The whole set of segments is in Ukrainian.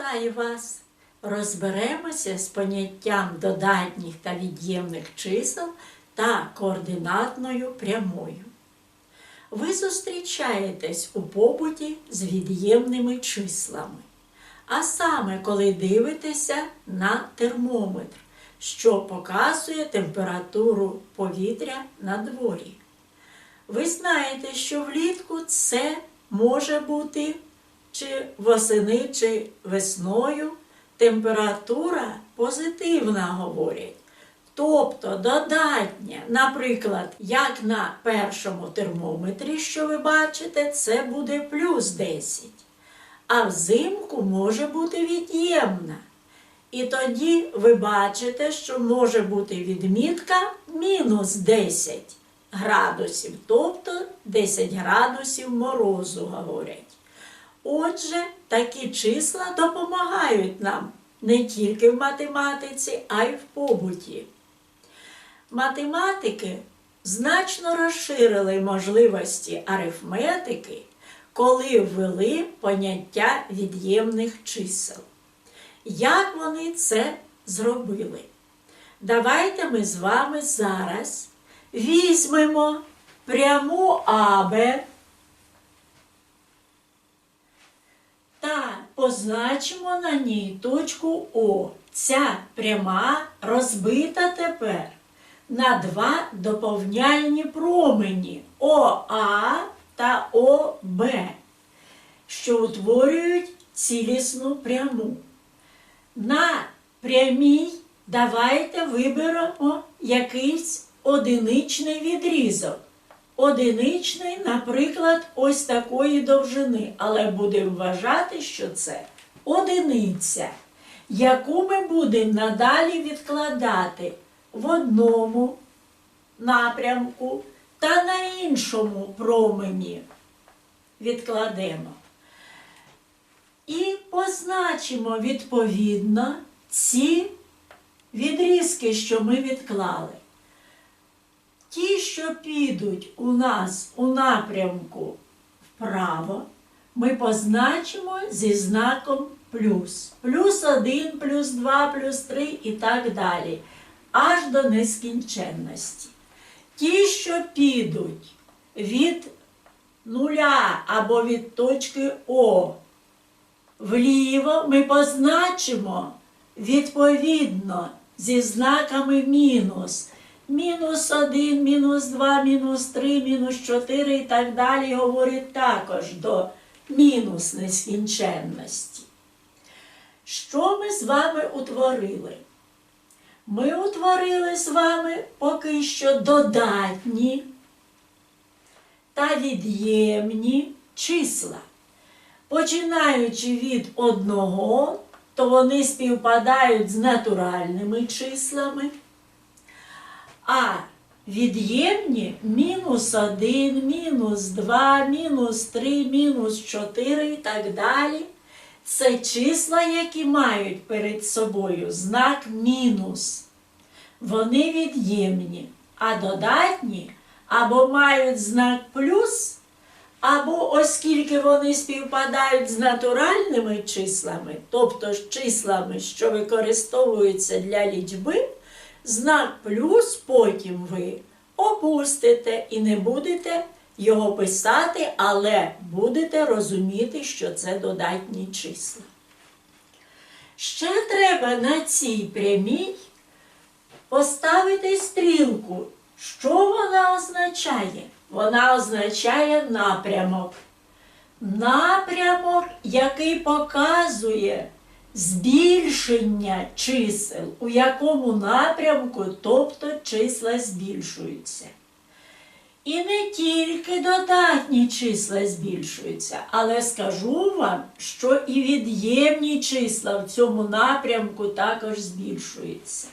Вітаю вас! Розберемося з поняттям додатніх та від'ємних чисел та координатною прямою. Ви зустрічаєтесь у побуті з від'ємними числами, а саме коли дивитеся на термометр, що показує температуру повітря на дворі. Ви знаєте, що влітку це може бути чи восени, чи весною температура позитивна говорять. Тобто додатня, наприклад, як на першому термометрі, що ви бачите, це буде плюс 10. А взимку може бути від'ємна. І тоді ви бачите, що може бути відмітка мінус 10 градусів, тобто 10 градусів морозу говорять. Отже, такі числа допомагають нам не тільки в математиці, а й в побуті. Математики значно розширили можливості арифметики, коли ввели поняття від'ємних чисел. Як вони це зробили? Давайте ми з вами зараз візьмемо пряму АБ та позначимо на ній точку О. Ця пряма розбита тепер на два доповняльні промені ОА та ОБ, що утворюють цілісну пряму. На прямій давайте виберемо якийсь одиничний відрізок. Одиничний, наприклад, ось такої довжини, але будемо вважати, що це одиниця, яку ми будемо надалі відкладати в одному напрямку та на іншому промені відкладемо. І позначимо відповідно ці відрізки, що ми відклали. Ті, що підуть у нас у напрямку вправо, ми позначимо зі знаком плюс. Плюс 1, плюс 2, плюс 3 і так далі. Аж до нескінченності. Ті, що підуть від нуля або від точки О вліво, ми позначимо відповідно зі знаками мінус мінус 1, мінус 2, мінус 3, мінус 4 і так далі говорить також до мінус нескінченності. Що ми з вами утворили? Ми утворили з вами поки що додатні та від'ємні числа. Починаючи від одного, то вони співпадають з натуральними числами. А від'ємні мінус 1, мінус 2, мінус 3, мінус 4 і так далі. Це числа, які мають перед собою знак мінус. Вони від'ємні, а додатні або мають знак плюс, або оскільки вони співпадають з натуральними числами, тобто з числами, що використовуються для лічби. Знак плюс потім ви опустите і не будете його писати, але будете розуміти, що це додатні числа. Ще треба на цій прямій поставити стрілку. Що вона означає? Вона означає напрямок. Напрямок, який показує збільшення чисел, у якому напрямку, тобто числа збільшуються. І не тільки додатні числа збільшуються, але скажу вам, що і від'ємні числа в цьому напрямку також збільшуються.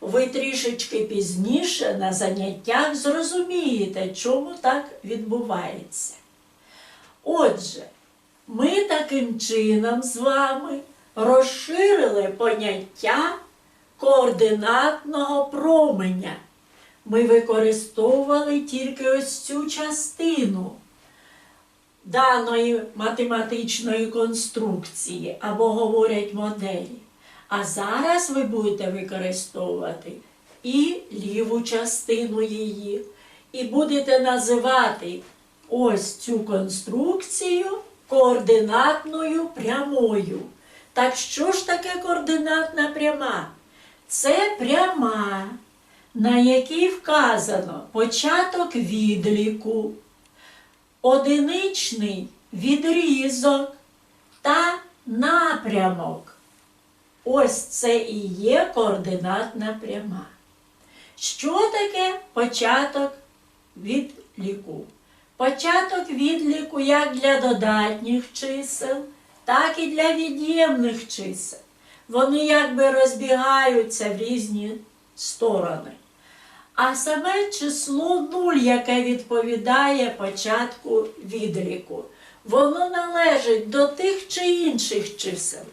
Ви трішечки пізніше на заняттях зрозумієте, чому так відбувається. Отже, ми таким чином з вами розширили поняття координатного променя. Ми використовували тільки ось цю частину даної математичної конструкції або говорять моделі. А зараз ви будете використовувати і ліву частину її, і будете називати ось цю конструкцію координатною прямою. Так що ж таке координатна пряма? Це пряма, на якій вказано початок відліку, одиничний відрізок та напрямок. Ось це і є координатна пряма. Що таке початок відліку? Початок відліку як для додатніх чисел, так і для від'ємних чисел. Вони якби розбігаються в різні сторони. А саме число 0, яке відповідає початку відліку, воно належить до тих чи інших чисел.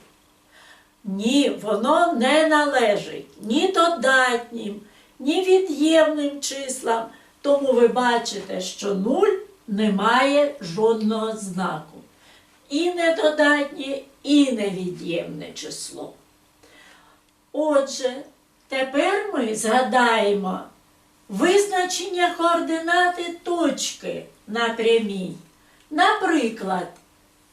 Ні, воно не належить ні додатнім, ні від'ємним числам. Тому ви бачите, що 0 не має жодного знаку. І не додатнє, і не від'ємне число. Отже, тепер ми згадаємо визначення координати точки на прямій. Наприклад,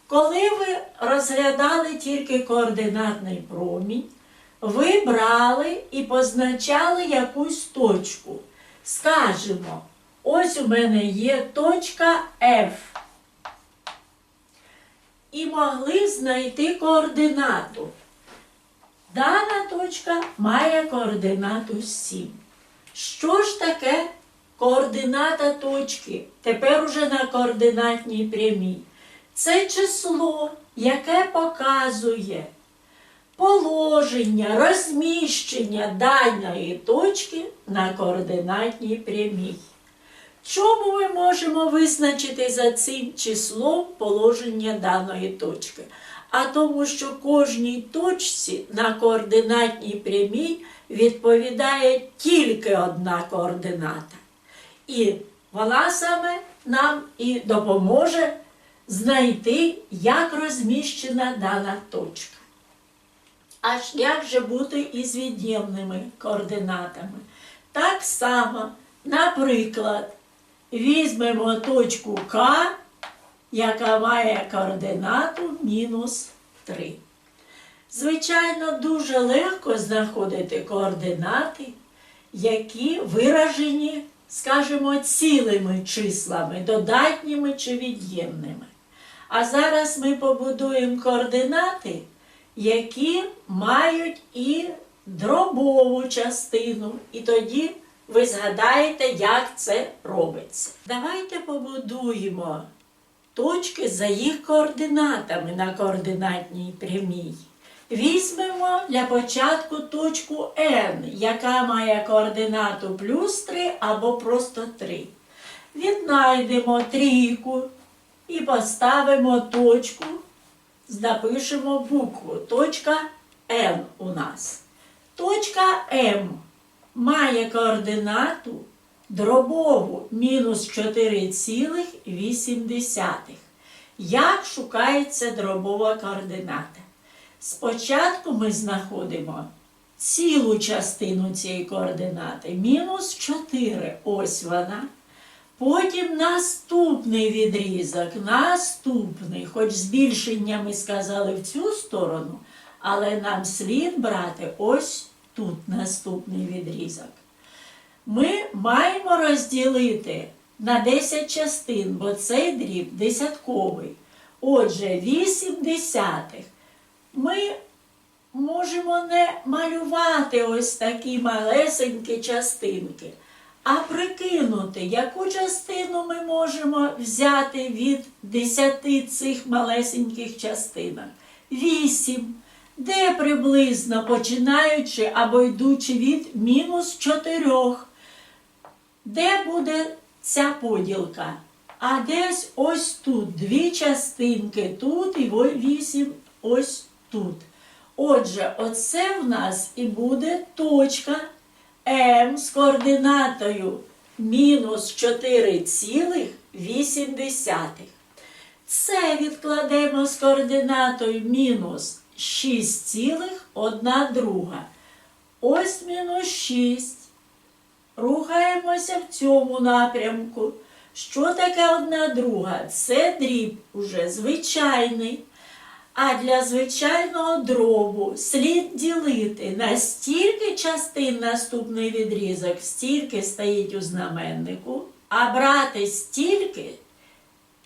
коли ви розглядали тільки координатний промінь, ви брали і позначали якусь точку. Скажемо, ось у мене є точка F. І могли знайти координату. Дана точка має координату 7. Що ж таке координата точки? Тепер уже на координатній прямій. Це число, яке показує положення, розміщення даної точки на координатній прямій. Чому ми можемо визначити за цим числом положення даної точки? А тому, що кожній точці на координатній прямій відповідає тільки одна координата. І вона саме нам і допоможе знайти, як розміщена дана точка. Аж як же бути із від'ємними координатами? Так само, наприклад, візьмемо точку К, яка має координату мінус 3. Звичайно, дуже легко знаходити координати, які виражені, скажімо, цілими числами, додатніми чи від'ємними. А зараз ми побудуємо координати, які мають і дробову частину. І тоді ви згадаєте, як це робиться. Давайте побудуємо точки за їх координатами на координатній прямій. Візьмемо для початку точку N, яка має координату плюс 3 або просто 3. Віднайдемо трійку і поставимо точку, напишемо букву. Точка N у нас. Точка М має координату дробову мінус 4,8. Як шукається дробова координата? Спочатку ми знаходимо цілу частину цієї координати мінус 4. Ось вона. Потім наступний відрізок, наступний, хоч збільшення ми сказали в цю сторону, але нам слід брати ось тут наступний відрізок. Ми маємо розділити на 10 частин, бо цей дріб десятковий. Отже, 8 десятих. Ми можемо не малювати ось такі малесенькі частинки, а прикинути, яку частину ми можемо взяти від 10 цих малесеньких частинок. 8. Де приблизно починаючи або йдучи від мінус 4. Де буде ця поділка? А десь ось тут дві частинки тут і вісім ось тут. Отже, оце в нас і буде точка М з координатою мінус 4,8. Це відкладемо з координатою мінус 6,1 друга. Ось мінус 6. Рухаємося в цьому напрямку. Що таке одна друга? Це дріб уже звичайний. А для звичайного дробу слід ділити на стільки частин наступний відрізок, стільки стоїть у знаменнику, а брати стільки,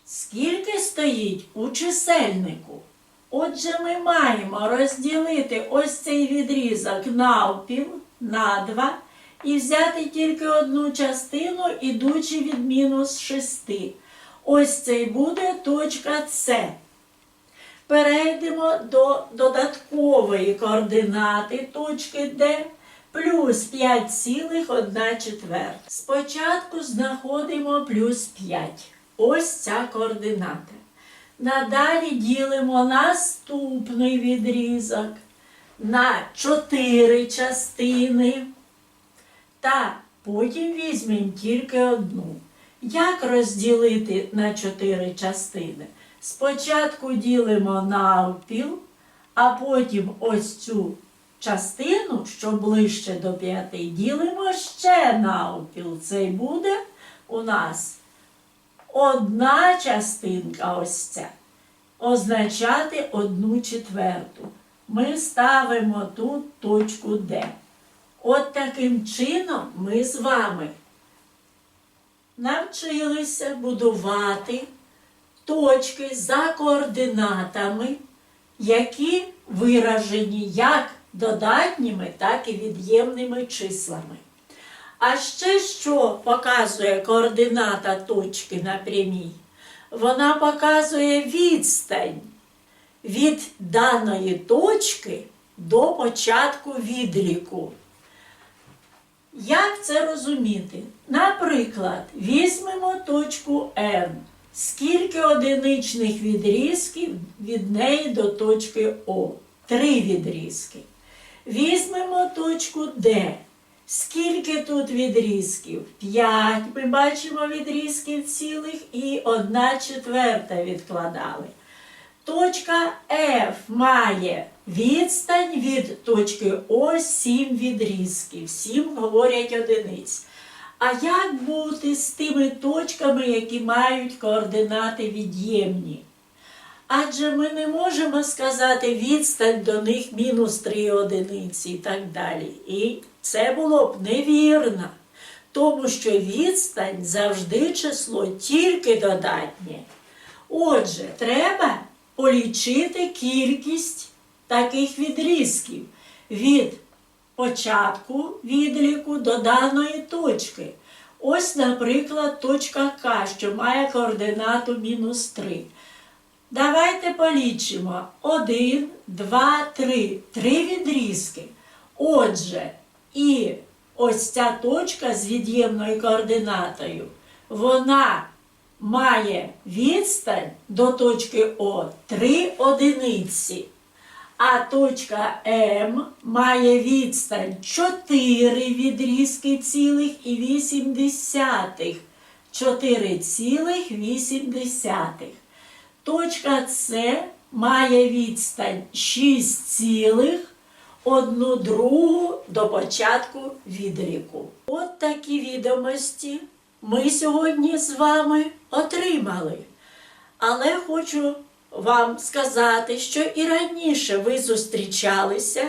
скільки стоїть у чисельнику. Отже, ми маємо розділити ось цей відрізок навпіл, на два, і взяти тільки одну частину, ідучи від мінус 6. Ось це буде точка С. Перейдемо до додаткової координати точки Д плюс 5,1 четверта. Спочатку знаходимо плюс 5. Ось ця координата. Надалі ділимо наступний відрізок на 4 частини. Та потім візьмемо тільки одну. Як розділити на 4 частини? Спочатку ділимо навпіл, а потім ось цю частину, що ближче до 5, ділимо ще навпіл. Це буде у нас одна частинка ось ця. Означати одну четверту. Ми ставимо тут точку Д. От таким чином ми з вами навчилися будувати точки за координатами, які виражені як додатніми, так і від'ємними числами. А ще що показує координата точки на прямій? Вона показує відстань від даної точки до початку відліку. Як це розуміти? Наприклад, візьмемо точку N. Скільки одиничних відрізків від неї до точки О? Три відрізки. Візьмемо точку D. Скільки тут відрізків? П'ять. Ми бачимо відрізків цілих і одна четверта відкладали. Точка F має відстань від точки О 7 відрізків. 7 говорять одиниць. А як бути з тими точками, які мають координати від'ємні? Адже ми не можемо сказати відстань до них мінус 3 одиниці і так далі. І це було б невірно, тому що відстань завжди число тільки додатнє. Отже, треба полічити кількість таких відрізків від початку відліку до даної точки. Ось, наприклад, точка К, що має координату мінус 3. Давайте полічимо. 1, 2, 3. Три відрізки. Отже, і ось ця точка з від'ємною координатою, вона має відстань до точки О 3 одиниці. А точка М має відстань 4 відрізки цілих і 8 десятих. 4,8. Точка С має відстань 6 цілих одну другу до початку відліку. От такі відомості ми сьогодні з вами отримали. Але хочу вам сказати, що і раніше ви зустрічалися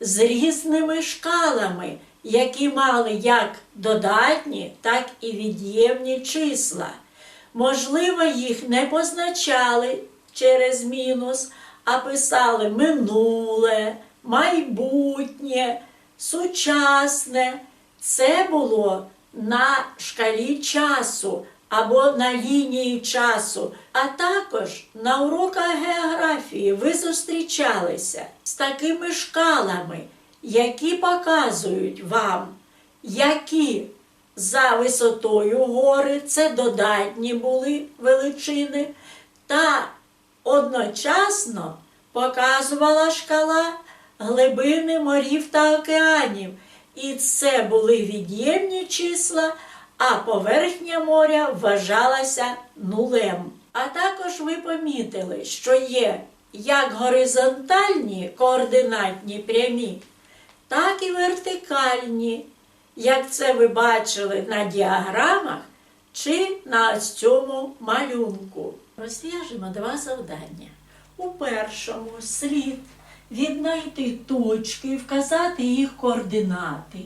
з різними шкалами, які мали як додатні, так і від'ємні числа. Можливо, їх не позначали через мінус, а писали минуле, майбутнє, сучасне. Це було на шкалі часу або на лінії часу, а також на уроках географії ви зустрічалися з такими шкалами, які показують вам, які за висотою гори це додатні були величини, та одночасно показувала шкала глибини морів та океанів. І це були від'ємні числа, а поверхня моря вважалася нулем. А також ви помітили, що є як горизонтальні координатні прямі, так і вертикальні, як це ви бачили на діаграмах чи на цьому малюнку. Розв'яжемо два завдання. У першому слід віднайти точки і вказати їх координати.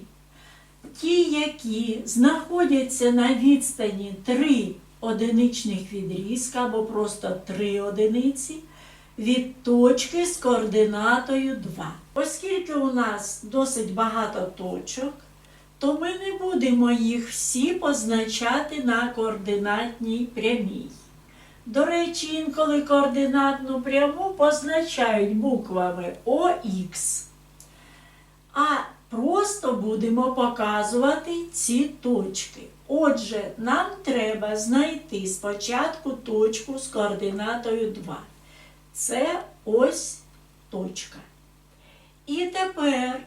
Ті, які знаходяться на відстані 3 одиничних відрізка або просто 3 одиниці від точки з координатою 2. Оскільки у нас досить багато точок, то ми не будемо їх всі позначати на координатній прямій. До речі, інколи координатну пряму позначають буквами ОХ. А просто будемо показувати ці точки. Отже, нам треба знайти спочатку точку з координатою 2. Це ось точка. І тепер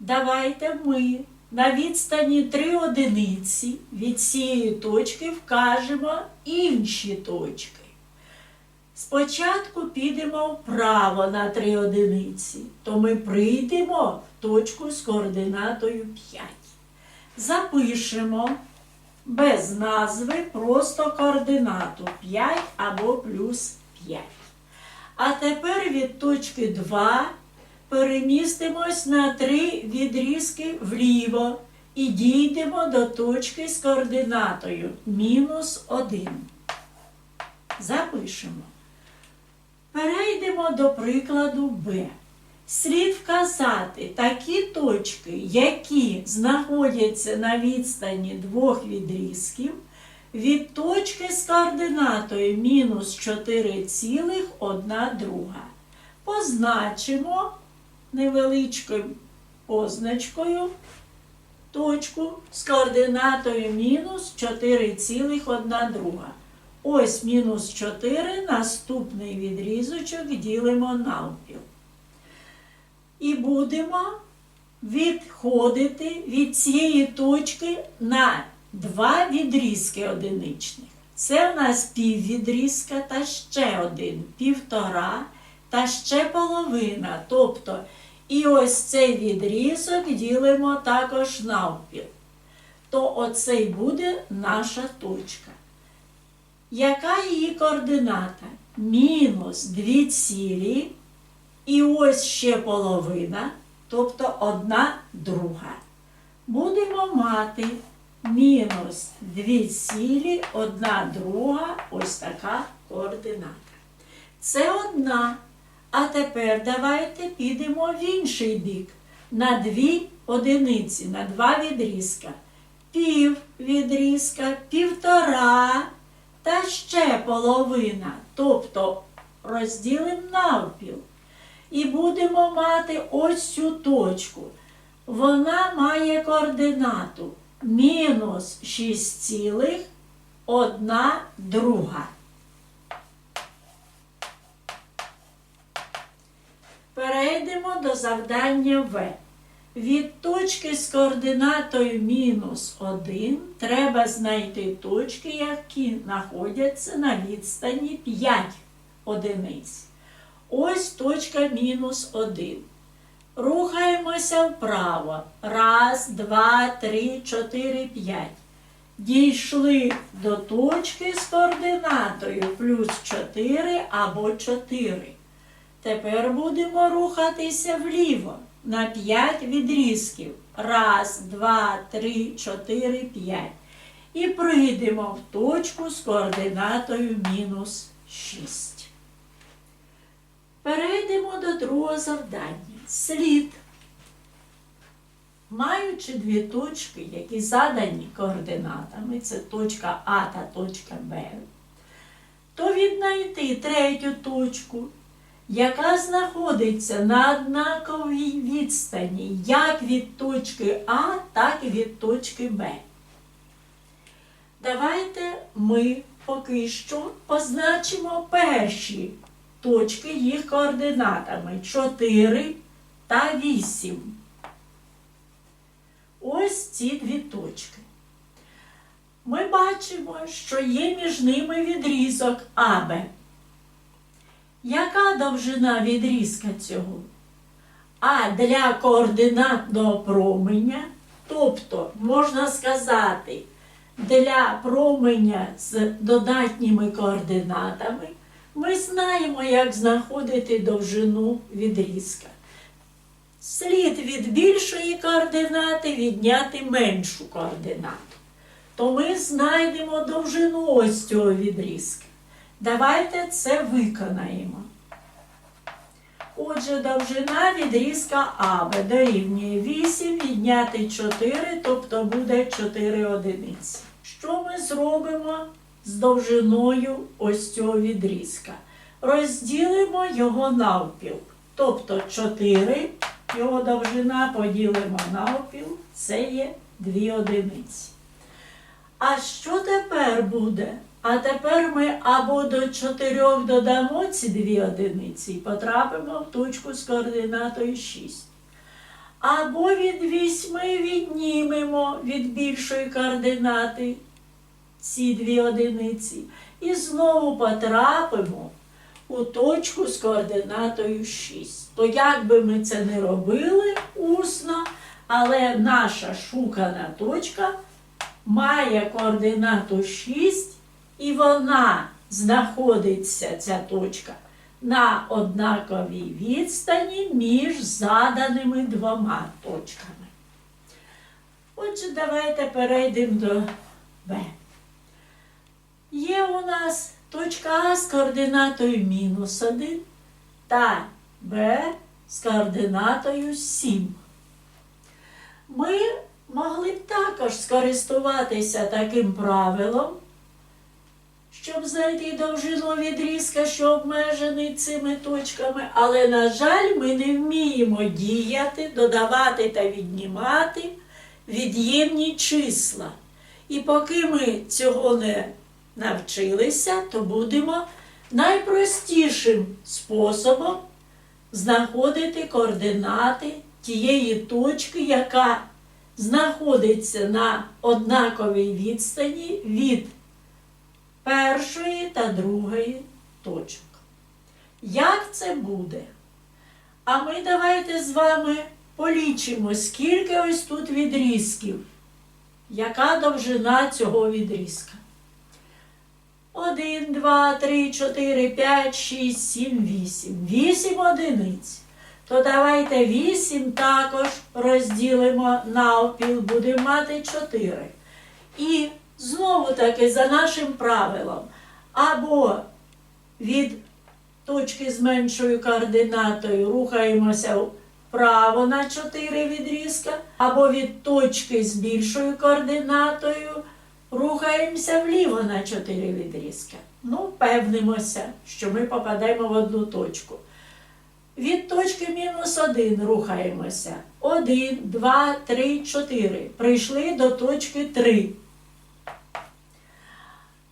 давайте ми на відстані 3 одиниці від цієї точки вкажемо інші точки. Спочатку підемо вправо на 3 одиниці, то ми прийдемо в точку з координатою 5. Запишемо без назви просто координату 5 або плюс 5. А тепер від точки 2 перемістимось на 3 відрізки вліво і дійдемо до точки з координатою мінус 1. Запишемо. Перейдемо до прикладу Б. Слід вказати такі точки, які знаходяться на відстані двох відрізків від точки з координатою мінус 4,1 друга. Позначимо невеличкою позначкою точку з координатою мінус 4,1 друга. Ось мінус 4, наступний відрізочок ділимо навпіл. І будемо відходити від цієї точки на два відрізки одиничних. Це в нас піввідрізка та ще один, півтора та ще половина. Тобто, і ось цей відрізок ділимо також навпіл. То оцей буде наша точка. Яка її координата? Мінус 2 цілі. І ось ще половина, тобто одна друга. Будемо мати мінус 2 цілі, одна друга, ось така координата. Це одна. А тепер давайте підемо в інший бік. На дві одиниці, на два відрізка. Пів відрізка, півтора та ще половина. Тобто розділимо навпіл. І будемо мати ось цю точку. Вона має координату мінус 6,1 друга. Перейдемо до завдання В. Від точки з координатою мінус 1 треба знайти точки, які знаходяться на відстані 5 одиниць. Ось точка мінус 1. Рухаємося вправо. Раз, два, три, чотири, п'ять. Дійшли до точки з координатою плюс 4 або 4. Тепер будемо рухатися вліво на 5 відрізків. Раз, два, три, чотири, п'ять. І прийдемо в точку з координатою мінус 6. Перейдемо до другого завдання. Слід. Маючи дві точки, які задані координатами, це точка А та точка Б, то віднайти третю точку, яка знаходиться на однаковій відстані як від точки А, так і від точки Б. Давайте ми поки що позначимо перші точки їх координатами 4 та 8. Ось ці дві точки. ми бачимо, що є між ними відрізок АБ. Яка довжина відрізка цього? А для координатного променя, тобто, можна сказати, для променя з додатніми координатами, ми знаємо, як знаходити довжину відрізка. Слід від більшої координати відняти меншу координату. То ми знайдемо довжину ось цього відрізка. Давайте це виконаємо. Отже, довжина відрізка АБ дорівнює 8 відняти 4, тобто буде 4 одиниці. Що ми зробимо з довжиною ось цього відрізка? Розділимо його навпіл. Тобто 4, його довжина поділимо навпіл, це є 2 одиниці. А що тепер буде? А тепер ми або до 4 додамо ці дві одиниці і потрапимо в точку з координатою 6. Або від 8 віднімемо від більшої координати ці дві одиниці. І знову потрапимо у точку з координатою 6. То як би ми це не робили усно, але наша шукана точка має координату 6, і вона знаходиться, ця точка, на однаковій відстані між заданими двома точками. Отже, давайте перейдемо до Б. Є у нас точка А з координатою мінус 1 та Б з координатою 7. Ми могли б також скористуватися таким правилом, щоб знайти довжину відрізка, що обмежений цими точками, але, на жаль, ми не вміємо діяти, додавати та віднімати від'ємні числа. І поки ми цього не навчилися, то будемо найпростішим способом знаходити координати тієї точки, яка знаходиться на однаковій відстані від першої та другої точок. Як це буде? А ми давайте з вами полічимо, скільки ось тут відрізків. Яка довжина цього відрізка? 1, 2, 3, 4, 5, 6, 7, 8. 8 одиниць. То давайте 8 також розділимо навпіл, будемо мати 4. І знову таки за нашим правилом, або від точки з меншою координатою рухаємося вправо на 4 відрізка, або від точки з більшою координатою рухаємося вліво на 4 відрізка. Ну, впевнимося, що ми попадемо в одну точку. Від точки мінус 1 рухаємося. 1, 2, 3, 4. Прийшли до точки 3.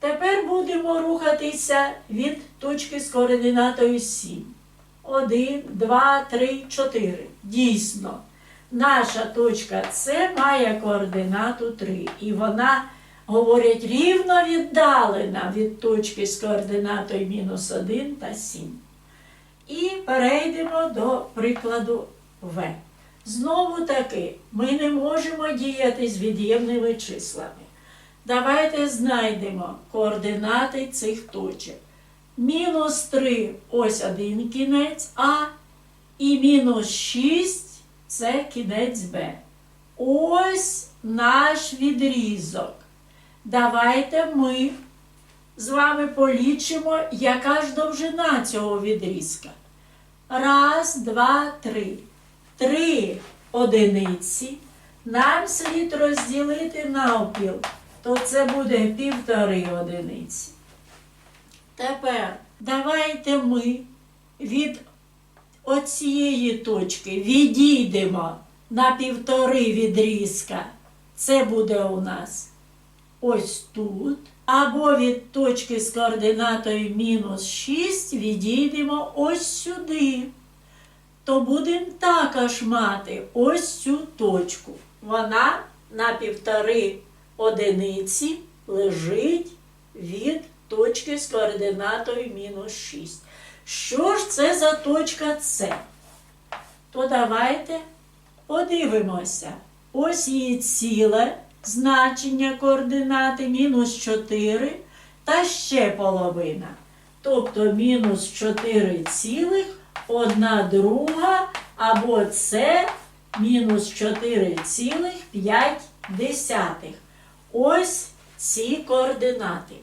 Тепер будемо рухатися від точки з координатою 7. 1, 2, 3, 4. Дійсно, наша точка С має координату 3. І вона, говорять, рівно віддалена від точки з координатою мінус 1 та 7. І перейдемо до прикладу В. Знову таки, ми не можемо діяти з від'ємними числами. Давайте знайдемо координати цих точок. Мінус 3 ось один кінець А, і мінус 6 це кінець Б. Ось наш відрізок. Давайте ми з вами полічимо, яка ж довжина цього відрізка. Раз, два, три. Три одиниці. Нам слід розділити навпіл, то це буде півтори одиниці. Тепер давайте ми від оцієї точки відійдемо на півтори відрізка. Це буде у нас ось тут. Або від точки з координатою мінус 6 відійдемо ось сюди. То будемо також мати ось цю точку. Вона на півтори одиниці лежить від точки з координатою мінус 6. Що ж це за точка С? То давайте подивимося. Ось її ціле значення координати мінус 4 та ще половина. Тобто мінус 4 цілих, 1 друга, або це мінус 4 цілих 5 десятих. Ось ці координати.